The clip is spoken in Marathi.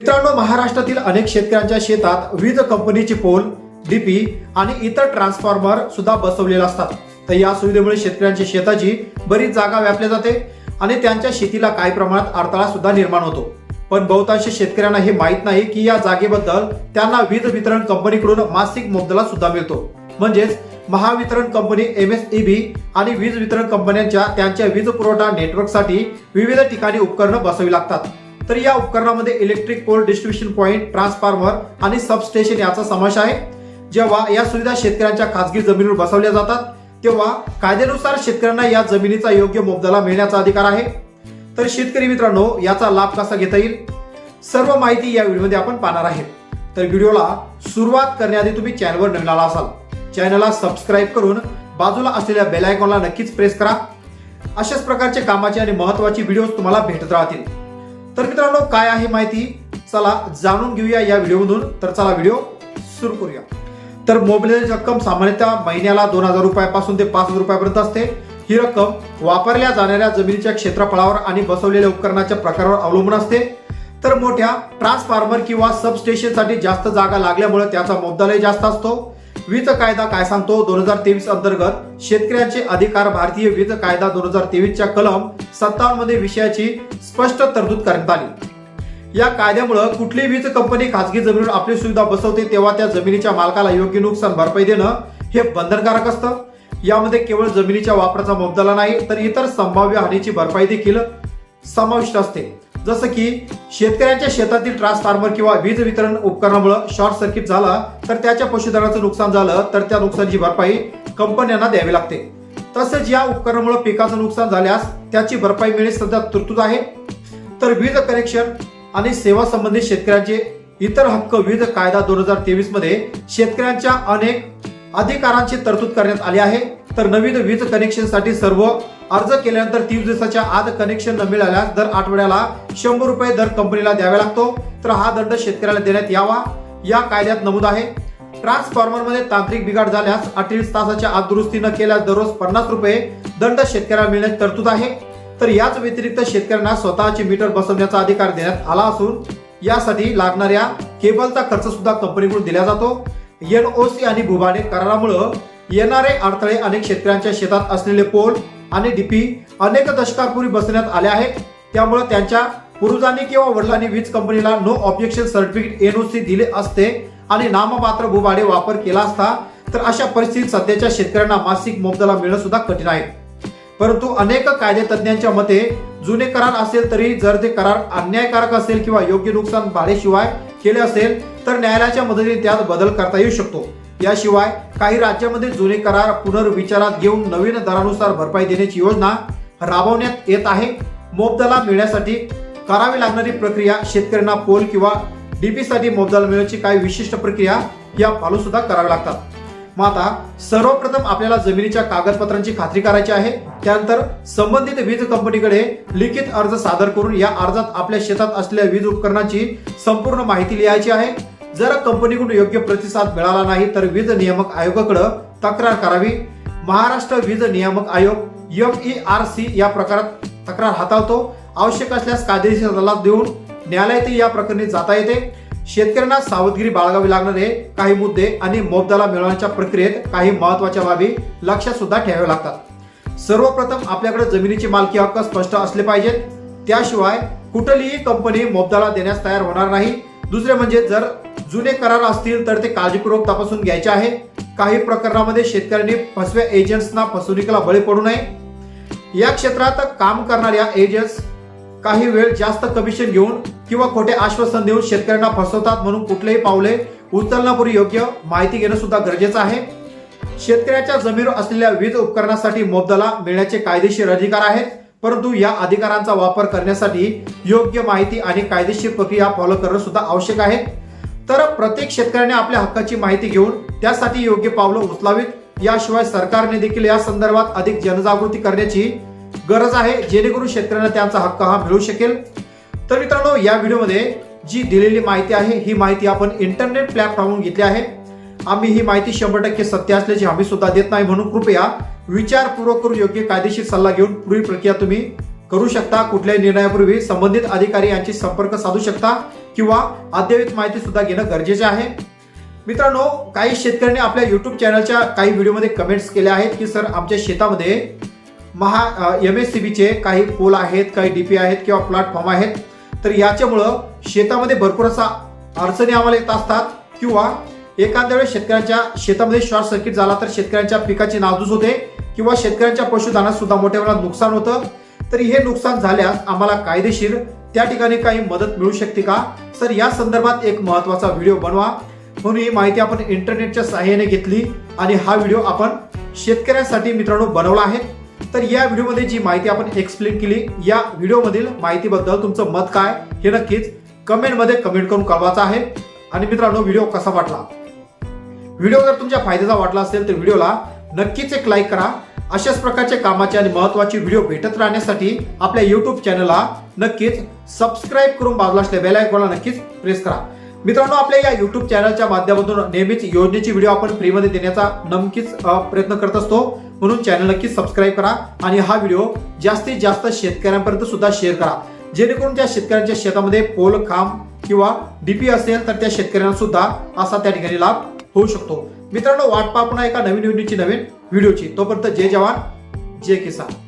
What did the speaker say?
मित्रांनो महाराष्ट्रातील अनेक शेतकऱ्यांच्या शेतात वीज कंपनीचे पोल डीपी आणि इतर ट्रान्सफॉर्मर सुद्धा बसवलेले असतात. तर या सुविधेमुळे शेतकऱ्यांच्या शेताची बरीच जागा व्यापली जाते आणि त्यांच्या शेतीला काही प्रमाणात अडथळा सुद्धा निर्माण होतो. पण बहुतांश शेतकऱ्यांना हे माहीत नाही की या जागेबद्दल त्यांना वीज वितरण कंपनीकडून मासिक मोबदला सुद्धा मिळतो. म्हणजेच Mahavitaran company M S E B आणि वीज वितरण कंपन्यांच्या त्यांच्या वीज पुरवठा नेटवर्कसाठी विविध ठिकाणी उपकरणं बसवी लागतात. तर या उपकरणामध्ये electric pole distribution point transformer आणि सबस्टेशन याचा समावेश आहे. जेव्हा या सुविधा शेतकऱ्यांच्या खासगी जमिनीवर बसवल्या जातात तेव्हा कायद्यानुसार शेतकऱ्यांना या जमिनीचा योग्य मोबदला मिळण्याचा अधिकार आहे. तर शेतकरी मित्रांनो याचा लाभ कसा घेता येईल? सर्व माहिती या व्हिडिओमध्ये आपण पाहणार आहे तर व्हिडिओला सुरुवात करण्याआधी तुम्ही चॅनलवर नवीन आला असाल चॅनलला सबस्क्राईब करून बाजूला असलेल्या बेल आयकॉनला नक्कीच प्रेस करा. अशाच प्रकारचे कामाचे आणि महत्वाची व्हिडिओ तुम्हाला भेटत राहतील. तर मित्रांनो काय आहे माहिती? चला जाणून घेऊया या व्हिडिओमधून. तर चला व्हिडिओ सुरू करूया. तर मोबदल्याची रक्कम सामान्यतः महिन्याला दोन हजार रुपयापासून ते पाच हजार रुपयापर्यंत असते. ही रक्कम वापरल्या जाणाऱ्या जमिनीच्या क्षेत्रफळावर आणि बसवलेल्या उपकरणाच्या प्रकारावर अवलंबून असते. तर मोठ्या ट्रान्सफॉर्मर किंवा सबस्टेशनसाठी जास्त जागा लागल्यामुळे त्याचा मोबदलाही जास्त असतो. वीज कायदा काय सांगतो? दोन हजार तेवीस अंतर्गत शेतकऱ्यांचे अधिकार भारतीय वीज कायदा दोन हजार तेवीसच्या कलम सत्तावन्नमध्ये विषयाची स्पष्ट तरतूद करण्यात आली. या कायद्यामुळे कुठली वीज कंपनी खासगी जमिनीवर आपली सुविधा बसवते तेव्हा त्या जमिनीच्या मालकाला योग्य नुकसान भरपाई देणं हे बंधनकारक असतं. यामध्ये केवळ जमिनीच्या वापराचा मुद्दाला नाही तर इतर संभाव्य हानीची भरपाई देखील समाविष्ट असते. जसं की शेतकऱ्यांच्या शेतातील ट्रान्सफॉर्मर किंवा वीज वितरण उपकरणामुळे शॉर्ट सर्किट झाला तर त्याच्या पशुधनाचं नुकसान झालं तर त्या नुकसानीची भरपाई कंपन्यांना द्यावी लागते. तसेच या उपकरणामुळे पिकाचं नुकसान झाल्यास त्याची भरपाई मिळणे सध्या तरतूद आहे. तर वीज कनेक्शन आणि सेवा संबंधित शेतकऱ्यांचे इतर हक्क वीज कायदा दोन हजार तेवीसमध्ये शेतकऱ्यांच्या अनेक अधिकारांची तरतूद करण्यात आली आहे. तर नवीन वीज कनेक्शनसाठी सर्व अर्ज केल्यानंतर तीस दिवसाच्या आत कनेक्शन न मिळाल्यास दर आठवड्याला शंभर रुपये दर कंपनीला द्यावा लागतो. तर हा दंड शेतकऱ्याला देण्यात यावा. या कायद्यात नमूद आहे. ट्रान्सफॉर्मरमध्ये तांत्रिक बिघाड झाल्यास अठ्ठावीस तासाच्या आत दुरुस्ती न केल्यास दररोज पन्नास रुपये दंड शेतकऱ्याला मिळण्याची तरतूद आहे. तर याच व्यतिरिक्त शेतकऱ्यांना स्वतःचे मीटर बसवण्याचा अधिकार देण्यात आला असून यासाठी लागणाऱ्या केबलचा खर्च सुद्धा कंपनीकडून दिला जातो. एनओसी आणि भूभाडे करारामुळं येणारे अडथळे अनेक शेतकऱ्यांच्या शेतात असलेले पोल आणि डीपी अनेक दशकांपूर्वी बसवण्यात आले आहेत. त्यामुळे त्यांच्या पूर्वजांनी किंवा वडिलांनी वीज कंपनीला नो ऑब्जेक्शन सर्टिफिकेट एनओसी दिले असते आणि नाममात्र भूभाडे वापर केला असता तर अशा परिस्थितीत सध्याच्या शेतकऱ्यांना मासिक मोबदला मिळणं सुद्धा कठीण आहे. परंतु अनेक कायदे तज्ज्ञांच्या मते जुने करार असेल तरी जर ते करार अन्यायकारक असेल किंवा योग्य नुकसान भाडेशिवाय केले असेल तर न्यायालयाच्या मदतीने त्यात बदल करता येऊ शकतो. याशिवाय काही राज्यामध्ये जुने करार पुनर्विचारात घेऊन नवीन दरानुसार भरपाई देण्याची योजना राबवण्यात येत आहे. मोबदला मिळण्यासाठी करावी लागणारी प्रक्रिया शेतकऱ्यांना पोल किंवा डीपी साठी मोबदला मिळण्याची काही विशिष्ट प्रक्रिया या फॉलो सुद्धा कराव्या लागतात. मग आता सर्वप्रथम आपल्याला जमिनीच्या कागदपत्रांची खात्री करायची आहे. त्यानंतर संबंधित वीज कंपनीकडे लिखित अर्ज सादर करून या अर्जात आपल्या शेतात असलेल्या वीज उपकरणाची संपूर्ण माहिती लिहायची आहे. जर कंपनीकडून योग्य प्रतिसाद मिळाला नाही तर वीज नियामक आयोगाकडे तक्रार करावी. महाराष्ट्र वीज नियामक आयोग एम ई आर सी या प्रकारात तक्रार हाताळतो. आवश्यक असल्यास कायदेशीर सल्ला देऊन न्यायालयातही या प्रकरणी जाता येते. शेतकऱ्यांना सावधगिरी बाळगावी लागणारे काही मुद्दे आणि मोबदला मिळवण्याच्या प्रक्रियेत काही महत्त्वाच्या बाबी लक्षात सुद्धा ठेवाव्या लागतात. सर्वप्रथम आपल्याकडे जमिनीची मालकी हक्क स्पष्ट असले पाहिजेत. त्याशिवाय कुठलीही कंपनी मोबदला देण्यास तयार होणार नाही. दुसरे म्हणजे जर जुने करार असतील तर ते काळजीपूर्वक तपासून घ्यायचे आहे. काही प्रकरणामध्ये शेतकऱ्यांनी फसव्या एजंट्सना फसवणुकीला बळी पडू नये. या क्षेत्रात काम करणाऱ्या एजंट्स काही वेळ जास्त कमिशन घेऊन किंवा खोटे आश्वासन देऊन शेतकऱ्यांना फसवतात म्हणून कुठलेही पावले उचलण्यापूर्वी योग्य माहिती घेणं सुद्धा गरजेचं आहे. शेतकऱ्याच्या जमिनीवर असलेल्या वीज उपकरणासाठी मोबदला मिळण्याचे कायदेशीर अधिकार आहेत. परंतु या अधिकारांचा वापर करण्यासाठी योग्य माहिती आणि कायदेशीर प्रक्रिया फॉलो करणं सुद्धा आवश्यक आहे. तर प्रत्येक शेतकऱ्याने आपल्या हक्काची माहिती घेऊन त्यासाठी योग्य पावलं उचलावीत. याशिवाय सरकारने देखील या संदर्भात अधिक जनजागृती करण्याची गरज आहे जेणेकरून शेतकऱ्यांना त्यांचा हक्क हा मिळू शकेल. तर मित्रांनो या व्हिडिओमध्ये जी दिलेली माहिती आहे ही माहिती आपण इंटरनेट प्लॅटफॉर्मवरून घेतली आहे. आम्ही ही माहिती शंभर टक्के सत्य असल्याची हमी सुद्धा देत नाही म्हणून कृपया विचारपूर्वक करून योग्य कायदेशीर सल्ला घेऊन पुढील प्रक्रिया तुम्ही करू शकता. कुठल्याही निर्णयापूर्वी संबंधित अधिकारी यांची संपर्क साधू शकता. किंवा अद्ययावत माहिती सुद्धा घेणं गरजेचे आहे. मित्रांनो काही शेतकऱ्यांनी आपल्या युट्यूब चॅनलच्या काही व्हिडिओमध्ये कमेंट्स केल्या आहेत की सर आमच्या शेतामध्ये महा एम एस सी बीचे काही पोल आहेत काही डी पी आहेत किंवा प्लॅटफॉर्म आहेत. तर याच्यामुळं शेतामध्ये भरपूर असा अडचणी आम्हाला येत असतात किंवा एखाद्या वेळेस शेतकऱ्यांच्या शेतामध्ये शॉर्ट सर्किट झाला तर शेतकऱ्यांच्या पिकाची नाजूस होते किंवा शेतकऱ्यांच्या पशुधनात सुद्धा मोठ्या प्रमाणात नुकसान होतं. तर हे नुकसान झाल्यास आम्हाला कायदेशीर त्या ठिकाणी काही मदत मिळू शकते का? सर या संदर्भात एक महत्त्वाचा व्हिडिओ बनवा. म्हणून ही माहिती आपण इंटरनेटच्या सहाय्याने घेतली आणि हा व्हिडिओ आपण शेतकऱ्यांसाठी मित्रांनो बनवला आहे. तर या व्हिडिओमध्ये जी माहिती आपण एक्सप्लेन केली या व्हिडिओमधील माहितीबद्दल तुमचं मत काय हे नक्कीच कमेंटमध्ये कमेंट करून कळवायचं आहे. आणि मित्रांनो व्हिडिओ कसा वाटला? व्हिडिओ जर तुमच्या फायद्याचा वाटला असेल तर व्हिडिओला नक्कीच एक लाईक करा. अशाच प्रकारचे कामाचे आणि महत्त्वाचे व्हिडिओ भेटत राहण्यासाठी आपल्या युट्यूब चॅनलला नक्कीच सबस्क्राईब करून बाजूला असलेल्या बेल आयकॉनला नक्कीच प्रेस करा. मित्रांनो आपल्या या युट्यूब चॅनलच्या माध्यमातून नेहमीच योजनेची व्हिडिओ आपण फ्रीमध्ये देण्याचा नमकीच प्रयत्न करत असतो. म्हणून चॅनल नक्कीच सबस्क्राईब करा आणि हा व्हिडिओ जास्तीत जास्त शेतकऱ्यांपर्यंत सुद्धा शेअर करा. जेणेकरून त्या शेतकऱ्यांच्या शेतामध्ये पोल खांब किंवा डीपी असेल तर त्या शेतकऱ्यांना सुद्धा असा त्या ठिकाणी लाभ होऊ शकतो. मित्रांनो वाट पहा एका नवीन योजनेची नवीन व्हिडिओची. तोपर्यंत जय जवान जय किसान.